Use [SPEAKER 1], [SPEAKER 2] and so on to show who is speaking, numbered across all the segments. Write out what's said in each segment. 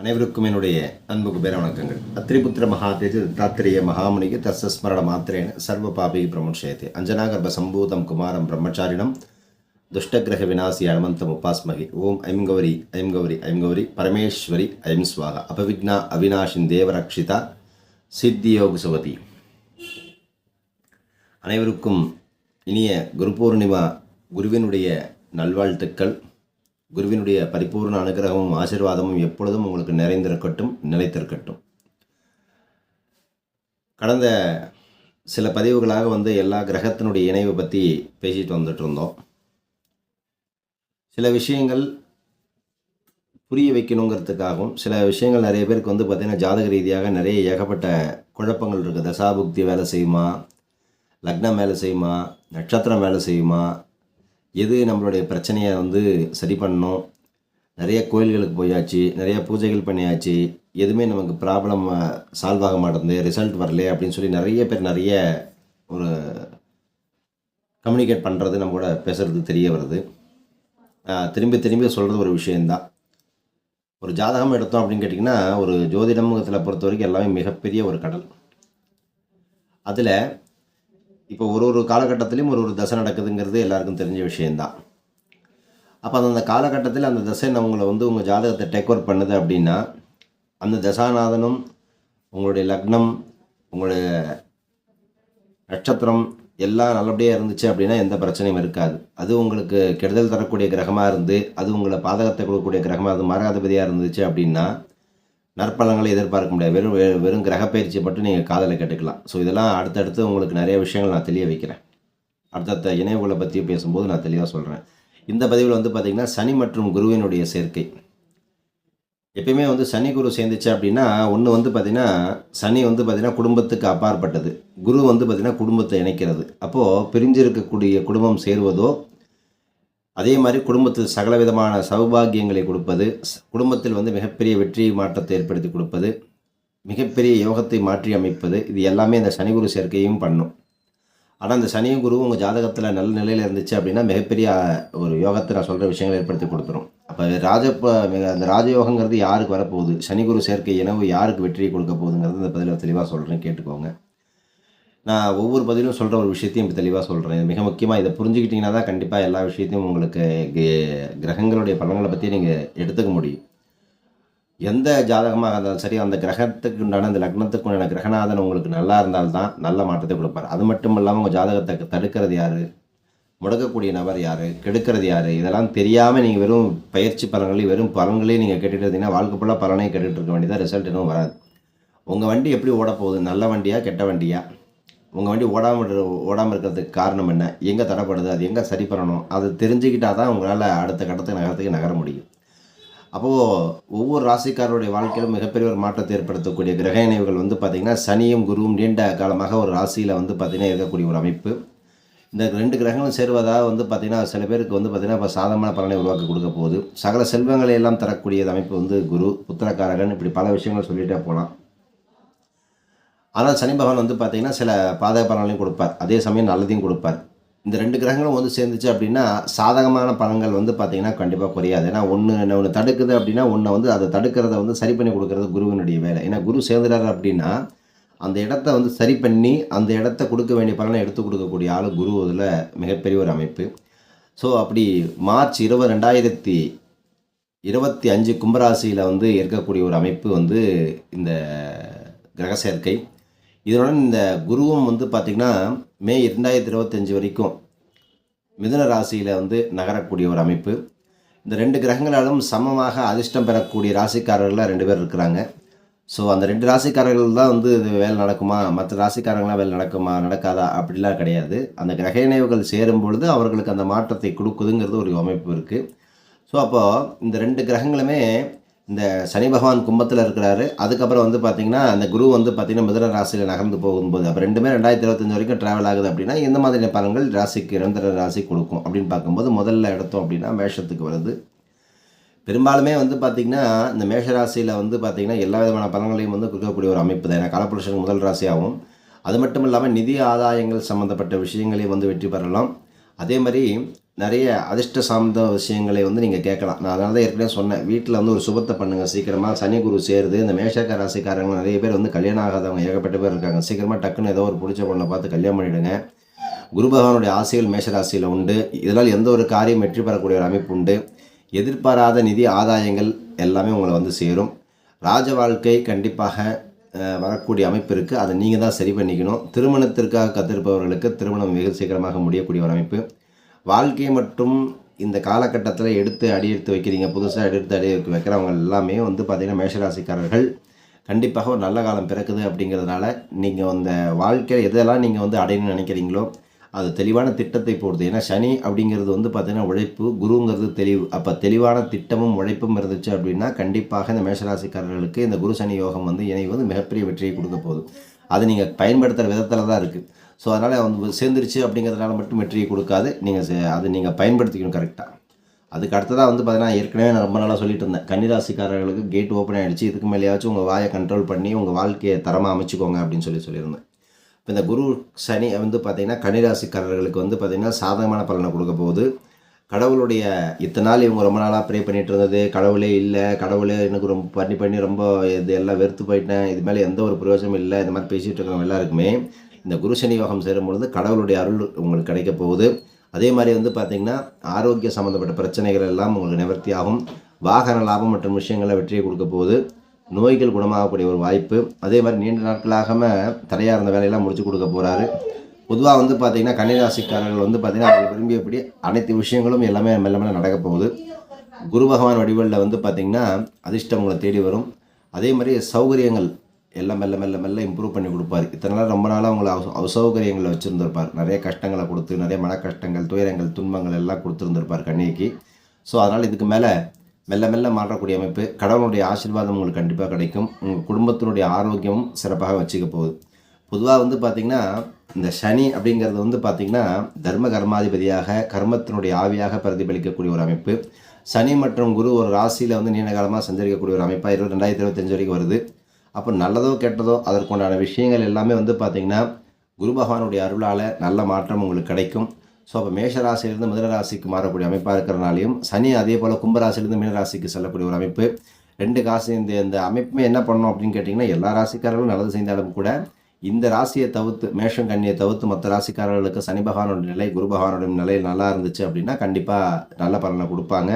[SPEAKER 1] அனைவருக்கும் என்னுடைய அன்புக்கு பேர வணக்கங்கள். அத்திரிபுத்திர மகாதேஜ தத்தாத்திரேய மகாமுனிக்கு தஸ்ஸ்மரண மாத்திரேன சர்வ பாபி பிரமுஷயத்தை அஞ்சனாகர்ப சம்பூதம் குமாரம் பிரம்மச்சாரிணம் துஷ்டகிரக விநாசி அனுமந்தம் உபாஸ்மகி. ஓம் ஐம் கௌரி ஐம் கௌரி ஐம் கௌரி. பரமேஸ்வரி ஐம் ஸ்வாகா. அபவிக்னா அவினாஷின் தேவரக்ஷிதா சித்தியோக சுவதி அனைவருக்கும் இனிய குரு பூர்ணிமா குருவினுடைய நல்வாழ்த்துக்கள். குருவினுடைய பரிபூர்ண அனுகிரகமும் ஆசீர்வாதமும் எப்பொழுதும் உங்களுக்கு நிறைந்திருக்கட்டும் நிலைத்திருக்கட்டும். கடந்த சில பதிவுகளாக வந்து எல்லா கிரகத்தினுடைய இணைவை பற்றி பேசிட்டு வந்துட்டு இருந்தோம். சில விஷயங்கள் புரிய வைக்கணுங்கிறதுக்காகவும் சில விஷயங்கள் நிறைய பேருக்கு வந்து பார்த்திங்கன்னா ஜாதக ரீதியாக நிறைய ஏகப்பட்ட குழப்பங்கள் இருக்குது தசாபுக்தி வேலை செய்யுமா? லக்னம் வேலை செய்யுமா? நட்சத்திரம் வேலை செய்யுமா? எது நம்மளுடைய பிரச்சனையை வந்து சரி பண்ணணும்? நிறைய கோயில்களுக்கு போயாச்சு நிறைய பூஜைகள் பண்ணியாச்சு எதுவுமே நமக்கு ப்ராப்ளம் சால்வ் ஆக மாட்டேங்குது ரிசல்ட் வரல அப்படின்னு சொல்லி நிறைய பேர் நிறைய ஒரு கம்யூனிகேட் பண்ணுறது நம்ம கூட பேசுகிறது தெரிய வருது. திரும்பி திரும்பி சொல்கிறது ஒரு விஷயந்தான் ஒரு ஜாதகம் எடுத்தோம் அப்படின்னு கேட்டிங்கன்னா ஒரு ஜோதிடமுகத்தில் பொறுத்த வரைக்கும் எல்லாமே மிகப்பெரிய ஒரு கடல். அதில் இப்போ ஒரு ஒரு காலகட்டத்திலையும் ஒரு ஒரு தசை நடக்குதுங்கிறது எல்லாருக்கும் தெரிஞ்ச விஷயந்தான் அப்போ அந்த காலகட்டத்தில் அந்த தசை உங்களை வந்து உங்கள் ஜாதகத்தை டேக் ஓவர் பண்ணுது அப்படின்னா அந்த தசாநாதனும் உங்களுடைய லக்னம் உங்களுடைய நட்சத்திரம் எல்லாம் நல்லபடியாக இருந்துச்சு அப்படின்னா எந்த பிரச்சனையும் இருக்காது. அது உங்களுக்கு கெடுதல் தரக்கூடிய கிரகமாக இருந்து அது உங்களை பாதகத்தை கொடுக்கக்கூடிய கிரகமாக இருந்து மரகாதிபதியாக இருந்துச்சு அப்படின்னா நற்பலங்களை எதிர்பார்க்க முடியாது. வெறும் வெறும் கிரகப்பயிற்சியை மட்டும் நீங்கள் காதலை கேட்டுக்கலாம். ஸோ இதெல்லாம் அடுத்தடுத்து உங்களுக்கு நிறைய விஷயங்கள் நான் தெளிய வைக்கிறேன். அடுத்தடுத்த இணைவுகளை பற்றி பேசும்போது நான் தெளிவாக சொல்கிறேன் இந்த பதிவில் வந்து பார்த்திங்கன்னா சனி மற்றும் குருவினுடைய சேர்க்கை. எப்பயுமே வந்து சனி குரு சேர்ந்துச்சு அப்படின்னா ஒன்று வந்து பார்த்திங்கன்னா சனி வந்து பார்த்திங்கன்னா குடும்பத்துக்கு அப்பாற்பட்டது. குரு வந்து பார்த்திங்கன்னா குடும்பத்தை இணைக்கிறது. அப்போது பிரிஞ்சிருக்கக்கூடிய குடும்பம் சேருவதோ அதே மாதிரி குடும்பத்தில் சகல விதமான சௌபாகியங்களை கொடுப்பது ஸ்- குடும்பத்தில் வந்து மிகப்பெரிய வெற்றி மாற்றத்தை ஏற்படுத்தி கொடுப்பது மிகப்பெரிய யோகத்தை மாற்றி அமைப்பது இது எல்லாமே இந்த சனி குரு சேர்க்கையும் பண்ணும். ஆனால் அந்த சனியும் குருவும் உங்கள் ஜாதகத்தில் நல்ல நிலையில் இருந்துச்சு அப்படின்னா மிகப்பெரிய ஒரு யோகத்தை நான் சொல்கிற விஷயங்களை ஏற்படுத்தி கொடுத்துரும். அப்போ ராஜ மிக- அந்த ராஜயோகங்கிறது யாருக்கு வரப்போகுது? சனி குரு சேர்க்கை இனவு யாருக்கு வெற்றியை கொடுக்க போகுதுங்கிறது அந்த பதிவில் தெளிவாக சொல்கிறேன் கேட்டுக்கோங்க. நான் ஒவ்வொரு பதிலும் சொல்கிற ஒரு விஷயத்தையும் இப்போ தெளிவாக சொல்கிறேன் மிக முக்கியமாக இதை புரிஞ்சுக்கிட்டீங்கன்னா தான் கண்டிப்பாக எல்லா விஷயத்தையும் உங்களுக்கு கி- கிரகங்களுடைய பலன்களை பற்றி நீங்கள் எடுத்துக்க முடியும். எந்த ஜாதகமாக இருந்தாலும் சரி அந்த கிரகத்துக்கு உண்டான அந்த லக்னத்துக்கு உண்டான கிரகநாதன் உங்களுக்கு நல்லா இருந்தால்தான் நல்ல மாற்றத்தை கொடுப்பார். அது மட்டும் இல்லாமல் உங்கள் ஜாதகத்தை தடுக்கிறது யார்? முடக்கக்கூடிய நபர் யார்? கெடுக்கிறது யார்? இதெல்லாம் தெரியாமல் நீங்கள் வெறும் பயிற்சி பலன்களையும் வெறும் பலன்களையும் நீங்கள் கேட்டுட்டு இருந்தீங்கன்னா வாழ்க்கை ஃபுல்லாக பலனையும் கேட்டுகிட்டு இருக்க வேண்டியதாக ரிசல்ட் எதுவும் வராது. உங்கள் வண்டி எப்படி ஓட போகுது? நல்ல வண்டியா கெட்ட வண்டியா? உங்கள் வண்டி ஓடாமல் ஓடாமல் இருக்கிறதுக்கு காரணம் என்ன? எங்கே தடைப்படுது? அது எங்கே சரி பண்ணணும்? அது தெரிஞ்சுக்கிட்டால் தான் உங்களால் அடுத்த கட்டத்துக்கு நகரத்துக்கு நகர முடியும். அப்போது ஒவ்வொரு ராசிக்காரருடைய வாழ்க்கையிலும் மிகப்பெரிய ஒரு மாற்றத்தை ஏற்படுத்தக்கூடிய கிரக இணைவுகள் வந்து பார்த்திங்கன்னா சனியும் குருவும் நீண்ட காலமாக ஒரு ராசியில் வந்து பார்த்திங்கன்னா இருக்கக்கூடிய ஒரு அமைப்பு. இந்த ரெண்டு கிரகங்களும் சேருவதாக வந்து பார்த்திங்கன்னா சில பேருக்கு வந்து பார்த்திங்கன்னா இப்போ சாதகமான பலனை உருவாக்கி கொடுக்க போகுது. சகல செல்வங்களை எல்லாம் தரக்கூடிய அமைப்பு வந்து குரு புத்திரக்காரகன். இப்படி பல விஷயங்கள் சொல்லிகிட்டே போகலாம் ஆனால் சனி பகவான் வந்து பார்த்திங்கன்னா சில பாதக பலன்களையும் கொடுப்பார். அதே சமயம் நல்லதையும் கொடுப்பார். இந்த ரெண்டு கிரகங்களும் வந்து சேர்ந்துச்சு அப்படின்னா சாதகமான பலன்கள் வந்து பார்த்திங்கன்னா கண்டிப்பாக குறையாது. ஏன்னா ஒன்று ஒன்று தடுக்குது அப்படின்னா ஒன்றை வந்து அதை தடுக்கிறத வந்து சரி பண்ணி கொடுக்கறது குருவினுடைய வேலை. ஏன்னா குரு சேர்ந்துறாரு அப்படின்னா அந்த இடத்த வந்து சரி பண்ணி அந்த இடத்த கொடுக்க வேண்டிய பலனை எடுத்து கொடுக்கக்கூடிய ஆள் குரு அதில் மிகப்பெரிய ஒரு அமைப்பு. ஸோ அப்படி மார்ச் இருபது ரெண்டாயிரத்தி இருபத்தி அஞ்சு கும்பராசியில் வந்து இருக்கக்கூடிய ஒரு அமைப்பு வந்து இந்த கிரக சேர்க்கை. இதனுடன் இந்த குருவும் வந்து பார்த்திங்கன்னா மே இரண்டாயிரத்தி இருபத்தஞ்சி வரைக்கும் மிதுன ராசியில் வந்து நகரக்கூடிய ஒரு அமைப்பு. இந்த ரெண்டு கிரகங்களாலும் சமமாக அதிர்ஷ்டம் பெறக்கூடிய ராசிக்காரர்களாக ரெண்டு பேர் இருக்கிறாங்க. ஸோ அந்த ரெண்டு ராசிக்காரர்கள் தான் வந்து இது வேலை நடக்குமா? மற்ற ராசிக்காரங்களாம் வேலை நடக்குமா? நடக்காதா? அப்படிலாம் கிடையாது. அந்த கிரக இணைவுகள் சேரும் பொழுது அவர்களுக்கு அந்த மாற்றத்தை கொடுக்குதுங்கிறது ஒரு அமைப்பு இருக்குது ஸோ அப்போது இந்த ரெண்டு கிரகங்களுமே இந்த சனி பகவான் கும்பத்தில் இருக்கிறாரு. அதுக்கப்புறம் வந்து பார்த்திங்கன்னா அந்த குரு வந்து பார்த்திங்கன்னா மிதன ராசியில் நகர்ந்து போகும்போது அப்போ ரெண்டுமே ரெண்டாயிரத்தி இருபத்தஞ்சு வரைக்கும் ட்ராவல் ஆகுது அப்படின்னா எந்த மாதிரியான பலன்கள் ராசிக்கு நிரந்தர ராசி கொடுக்கும் அப்படின்னு பார்க்கும்போது முதல்ல எடுத்தோம் அப்படின்னா மேஷத்துக்கு வருது. பெரும்பாலுமே வந்து பார்த்திங்கன்னா இந்த மேஷ ராசியில் வந்து பார்த்திங்கன்னா எல்லா விதமான பலன்களையும் வந்து கொடுக்கக்கூடிய ஒரு அமைப்பு தான். ஏன்னா காலப்புருஷன் முதல் ராசியாகவும் அது மட்டும் இல்லாமல் நிதி ஆதாயங்கள் சம்மந்தப்பட்ட விஷயங்களையும் வந்து வெற்றி பெறலாம். அதே மாதிரி நிறைய அதிர்ஷ்ட சார்ந்த விஷயங்களை வந்து நீங்கள் கேட்கலாம். நான் அதனால தான் ஏற்கனவே சொன்னேன். வீட்டில் வந்து ஒரு சுபத்தை பண்ணுங்கள் சீக்கிரமாக சனி குரு சேருது. இந்த மேஷக்க ராசிக்காரங்க நிறைய பேர் வந்து கல்யாணம் ஆகாதவங்க ஏகப்பட்ட பேர் இருக்காங்க. சீக்கிரமாக டக்குன்னு ஏதோ ஒரு பிடிச்ச பொண்ணை பார்த்து கல்யாணம் பண்ணிவிடுங்க குரு பகவானுடைய ஆசைகள் மேஷராசியில் உண்டு. இதனால் எந்த ஒரு காரியம் வெற்றி பெறக்கூடிய ஒரு அமைப்பு உண்டு. எதிர்பாராத நிதி ஆதாயங்கள் எல்லாமே உங்களை வந்து சேரும். ராஜ வாழ்க்கை கண்டிப்பாக வரக்கூடிய அமைப்பு இருக்குது அதை நீங்கள் தான் சரி பண்ணிக்கணும். திருமணத்திற்காக கத்திருப்பவர்களுக்கு திருமணம் வெகு சீக்கிரமாக முடியக்கூடிய ஒரு அமைப்பு. வாழ்க்கை மட்டும் இந்த காலகட்டத்தில் எடுத்து அடி எடுத்து வைக்கிறீங்க. புதுசாக எடுத்து அடி எடுத்து வைக்கிறவங்க எல்லாமே வந்து பார்த்திங்கன்னா மேஷராசிக்காரர்கள். கண்டிப்பாக ஒரு நல்ல காலம் பிறக்குது அப்படிங்கிறதுனால நீங்கள் அந்த வாழ்க்கையில் எதெல்லாம் நீங்கள் வந்து அடையணும்னு நினைக்கிறீங்களோ அது தெளிவான திட்டத்தை போடுது. ஏன்னா சனி அப்படிங்கிறது வந்து பார்த்திங்கன்னா உழைப்பு குருங்கிறது தெளிவு. அப்போ தெளிவான திட்டமும் உழைப்பும் இருந்துச்சு அப்படின்னா கண்டிப்பாக இந்த மேஷராசிக்காரர்களுக்கு இந்த குரு சனி யோகம் வந்து இணைவது மிகப்பெரிய வெற்றியை கொடுக்க போகுது. அது நீங்கள் பயன்படுத்துகிற விதத்தில் தான் இருக்குது ஸோ அதனால் வந்து சேர்ந்துருச்சு அப்படிங்கிறதுனால மட்டும் வெற்றியை கொடுக்காது. நீங்கள் அது நீங்கள் பயன்படுத்திக்கணும் கரெக்டாக அதுக்கு அடுத்ததாக வந்து பார்த்தீங்கன்னா ஏற்கனவே நான் ரொம்ப நாளாக சொல்லிட்டு இருந்தேன். கன்னிராசிக்காரர்களுக்கு கேட் ஓப்பன் ஆகிடுச்சு இதுக்கு மேலேயாச்சும் உங்கள் வாயை கண்ட்ரோல் பண்ணி உங்கள் வாழ்க்கையை தரமாக அமைச்சுக்கோங்க அப்படின்னு சொல்லி சொல்லியிருந்தேன். இப்போ இந்த குரு சனி வந்து பார்த்திங்கன்னா கன்னிராசிக்காரர்களுக்கு வந்து பார்த்திங்கன்னா சாதகமான பலனை கொடுக்க போகுது. கடவுளுடைய இத்தனை நாள் இவங்க ரொம்ப நாளாக ப்ரே பண்ணிட்டு இருந்தது. கடவுளே இல்லை கடவுளே எனக்கு ரொம்ப பண்ணி பண்ணி ரொம்ப இது எல்லாம் வெறுத்து போயிட்டேன். இது மேலே எந்த ஒரு பிரயோஜனமும் இல்லை. இந்த மாதிரி பேசிகிட்டு இருக்கிறவங்க எல்லாருக்குமே இந்த குரு சனி யோகம் சேரும் பொழுது கடவுளுடைய அருள் உங்களுக்கு கிடைக்க போகுது. அதே மாதிரி வந்து பார்த்திங்கன்னா ஆரோக்கிய சம்மந்தப்பட்ட பிரச்சனைகள் எல்லாம் உங்களுக்கு நிவர்த்தி ஆகும். வாகன லாபம் மற்றும் விஷயங்களை வெற்றியை கொடுக்க போகுது. நோய்கள் குணமாகக்கூடிய ஒரு வாய்ப்பு. அதே மாதிரி நீண்ட நாட்களாகாமல் தடையாக இருந்த வேலையெல்லாம் முடிச்சு கொடுக்க போகிறாரு பொதுவாக வந்து பார்த்திங்கன்னா கன்னிராசிக்காரர்கள் வந்து பார்த்திங்கன்னா அவங்க விரும்பியபடி அனைத்து விஷயங்களும் எல்லாமே மெல்ல மெல்ல நடக்க போகுது. குரு பகவான் வடிவலில் வந்து பார்த்திங்கன்னா அதிர்ஷ்டம் உங்களை தேடி வரும். அதே மாதிரி சௌகரியங்கள் எல்லாம் மெல்ல மெல்ல மெல்ல இம்ப்ரூவ் பண்ணி கொடுப்பார். இத்தனை நாள் ரொம்ப நாளாக அவங்கள அவ அசௌகரியங்களை வச்சுருந்துருப்பார். நிறைய கஷ்டங்களை கொடுத்து நிறைய மன கஷ்டங்கள் துயரங்கள் துன்பங்கள் எல்லாம் கொடுத்துருந்துருப்பார் கன்னிக்கு ஸோ அதனால் இதுக்கு மேலே மெல்ல மெல்ல மாறக்கூடிய அமைப்பு கடவுளுடைய ஆசீர்வாதம் உங்களுக்கு கண்டிப்பாக கிடைக்கும். உங்கள் குடும்பத்தினுடைய ஆரோக்கியமும் சிறப்பாக வச்சுக்க போகுது. பொதுவாக வந்து பார்த்திங்கன்னா இந்த சனி அப்படிங்கிறது வந்து பார்த்திங்கன்னா தர்ம கர்மாதிபதியாக கர்மத்தினுடைய ஆவியாக பிரதிபலிக்கக்கூடிய ஒரு அமைப்பு. சனி மற்றும் குரு ஒரு ராசியில் வந்து நீண்ட காலமாக சஞ்சரிக்கக்கூடிய ஒரு அமைப்பாக இருபது ரெண்டாயிரத்தி இருபத்தஞ்சு வரைக்கும் வருது. அப்போ நல்லதோ கெட்டதோ அதற்குண்டான விஷயங்கள் எல்லாமே வந்து பார்த்திங்கன்னா குரு பகவானுடைய அருளால் நல்ல மாற்றம் உங்களுக்கு கிடைக்கும். ஸோ அப்போ மேஷராசிலிருந்து மிதனராசிக்கு மாறக்கூடிய அமைப்பாக இருக்கிறனாலையும் சனி அதே போல் கும்பராசிலிருந்து மீனராசிக்கு செல்லக்கூடிய ஒரு அமைப்பு. ரெண்டு காசு இந்த இந்த அமைப்புமே என்ன பண்ணணும் அப்படின்னு கேட்டிங்கன்னா எல்லா ராசிக்காரர்களும் நல்லது செய்தாலும் கூட இந்த ராசியை தவிர்த்து மேஷம் கண்ணியை தவிர்த்து மற்ற ராசிக்காரர்களுக்கு சனி பகவானோட நிலை குரு பகவானோட நிலை நல்லா இருந்துச்சு அப்படின்னா கண்டிப்பாக நல்ல பலனை கொடுப்பாங்க.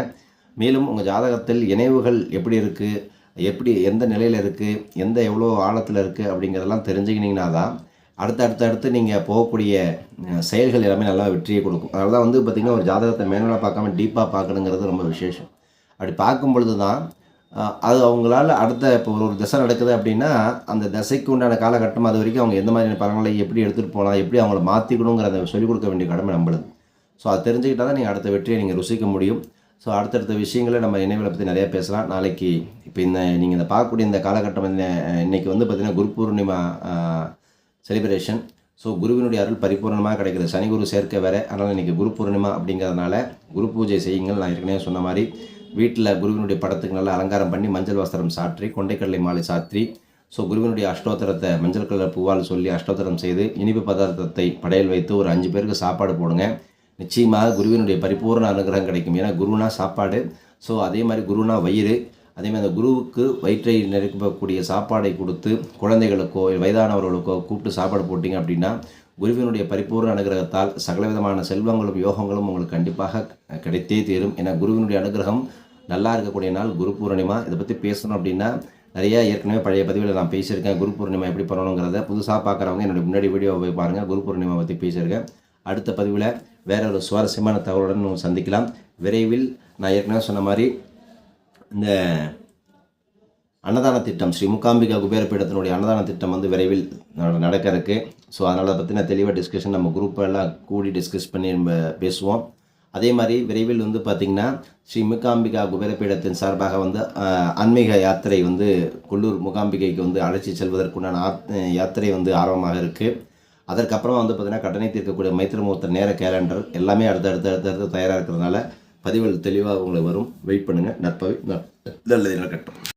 [SPEAKER 1] மேலும் உங்கள் ஜாதகத்தில் இணைவுகள் எப்படி இருக்குது எப்படி எந்த நிலையில் இருக்குது எந்த எவ்வளோ ஆழத்தில் இருக்குது அப்படிங்கிறதெல்லாம் தெரிஞ்சுக்கினீங்கன்னா தான் அடுத்து அடுத்து அடுத்து நீங்கள் போகக்கூடிய செயல்கள் எல்லாமே நல்லா வெற்றியை கொடுக்கும். அதனால தான் வந்து பார்த்திங்கன்னா ஒரு ஜாதகத்தை மேலாக பார்க்காம டீப்பாக பார்க்கணுங்கிறது ரொம்ப விசேஷம். அப்படி பார்க்கும் பொழுது தான் அது அவங்களால அடுத்த இப்போ ஒரு ஒரு திசை நடக்குது அப்படின்னா அந்த திசைக்கு உண்டான காலகட்டம் அது வரைக்கும் அவங்க எந்த மாதிரியான பலங்களை எப்படி எடுத்துகிட்டு போகலாம் எப்படி அவங்கள மாற்றிக்கணுங்கிறத சொல்லிக் கொடுக்க வேண்டிய கடமை நம்மளுது. ஸோ அதை தெரிஞ்சுக்கிட்டால் தான் நீங்கள் அடுத்த வெற்றியை நீங்கள் ருசிக்க முடியும். ஸோ அடுத்தடுத்த விஷயங்களை நம்ம நினைவுகளை பற்றி நிறையா பேசலாம். நாளைக்கு இப்போ இந்த நீங்கள் இந்த பார்க்கக்கூடிய இந்த காலகட்டம் இந்த இன்னைக்கு வந்து பார்த்திங்கன்னா குரு பூர்ணிமா செலிப்ரேஷன் ஸோ குருவினுடைய அருள் பரிபூர்ணமாக கிடைக்கிறது சனி குரு சேர்க்க வேற. அதனால் இன்றைக்கி குரு பூர்ணிமா அப்படிங்கிறதுனால குரு பூஜை செய்யுங்கள். நான் ஏற்கனவே சொன்ன மாதிரி வீட்டில் குருவினுடைய படத்துக்கு நல்லா அலங்காரம் பண்ணி மஞ்சள் வஸ்திரம் சாற்றி கொண்டைக்கடலை மாலை சாற்றி ஸோ குருவினுடைய அஷ்டோத்தரத்தை மஞ்சள் கலர் பூவால் சொல்லி அஷ்டோத்தரம் செய்து இனிப்பு பதார்த்தத்தை படையல் வைத்து ஒரு அஞ்சு பேருக்கு சாப்பாடு போடுங்க. நிச்சயமாக குருவினுடைய பரிபூர்ண அனுகிரகம் கிடைக்கும். ஏன்னா குருனா சாப்பாடு. ஸோ அதே மாதிரி குருனா வயிறு. அதே மாதிரி அந்த குருவுக்கு வயிற்றை நிரப்பக்கூடிய சாப்பாடை கொடுத்து குழந்தைகளுக்கோ வயதானவர்களுக்கோ கூப்பிட்டு சாப்பாடு போட்டிங்க அப்படின்னா குருவினுடைய பரிபூர்ண அனுகிரகத்தால் சகலவிதமான செல்வங்களும் யோகங்களும் உங்களுக்கு கண்டிப்பாக கிடைத்தே தீரும். ஏன்னா குருவினுடைய அனுகிரகம் நல்லா இருக்கக்கூடிய நாள் குரு பூர்ணிமா. இதை பற்றி பேசணும் அப்படின்னா நிறையா ஏற்கனவே பழைய பதிவில் நான் பேசியிருக்கேன். குரு பூர்ணிமா எப்படி பண்ணணுங்கிறத புதுசாக பார்க்குறவங்க என்னுடைய முன்னாடி வீடியோ போய் பாருங்கள் குரு பூர்ணிமா பற்றி பேசியிருக்கேன். அடுத்த பதிவில் வேற ஒரு சுவாரஸ்யமான தகவலுடன் சந்திக்கலாம். விரைவில் நான் ஏற்கனவே சொன்ன மாதிரி இந்த அன்னதான திட்டம் ஸ்ரீ முகாம்பிகா குபேரப்பீடத்தினுடைய அன்னதான திட்டம் வந்து விரைவில் நட- நடக்க இருக்கு. ஸோ அதனால் அதை பற்றின தெளிவாக டிஸ்கஷன் நம்ம குரூப்பெல்லாம் கூடி டிஸ்கஸ் பண்ணி நம்ம பேசுவோம். அதே மாதிரி விரைவில் வந்து பார்த்திங்கன்னா ஸ்ரீ முகாம்பிகா குபேரப்பீடத்தின் சார்பாக வந்து ஆன்மீக யாத்திரை வந்து கொல்லூர் முகாம்பிகைக்கு வந்து அழைச்சி செல்வதற்குண்டான யாத்திரை வந்து ஆர்வமாக இருக்குது அதற்கப்புறமா வந்து பார்த்திங்கன்னா கடனை தீர்க்கக்கூடிய மைத்திரமூர்த்த நேர கேலண்டர் எல்லாமே அடுத்த அடுத்த அடுத்த அடுத்து தயாராக இருக்கிறதுனால பதிவுகள் தெளிவாக உங்களுக்கு வரும். வெயிட் பண்ணுங்கள் நற்பவி ந- நல்லது நடக்கட்டும்